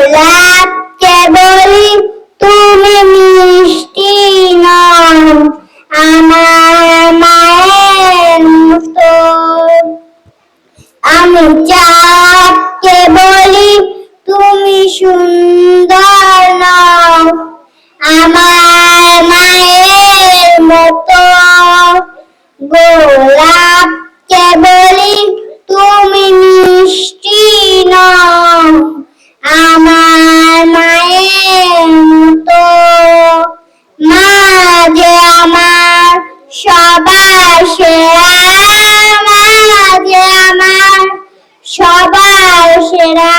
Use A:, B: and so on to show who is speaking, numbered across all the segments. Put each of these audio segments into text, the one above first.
A: গোলাপ কেবল তুমি মিষ্টি নন আমার মায়ের মতো। আমি চাপ বলি তুমি শুন যে আমার সবার সেরা মা যে আমার সবার সেরা।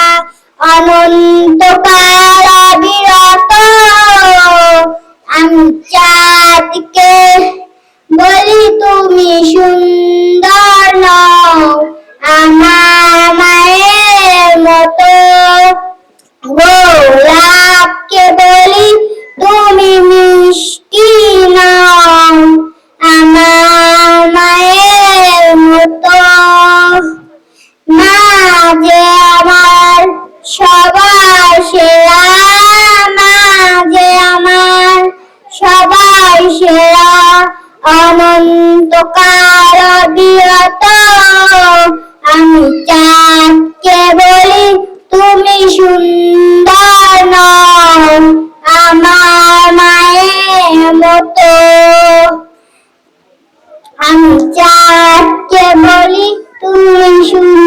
A: অনন্তকাল অবিরত আমি চাঁদকে বলি, তুমি সুন্দর হয় অনন্তকার বিরত। আমি চাঁদকে বলি, তুমি সুন্দর নও আমার মায়ের মতো। আমি চাঁদকে বলি, তুমি সুন্দর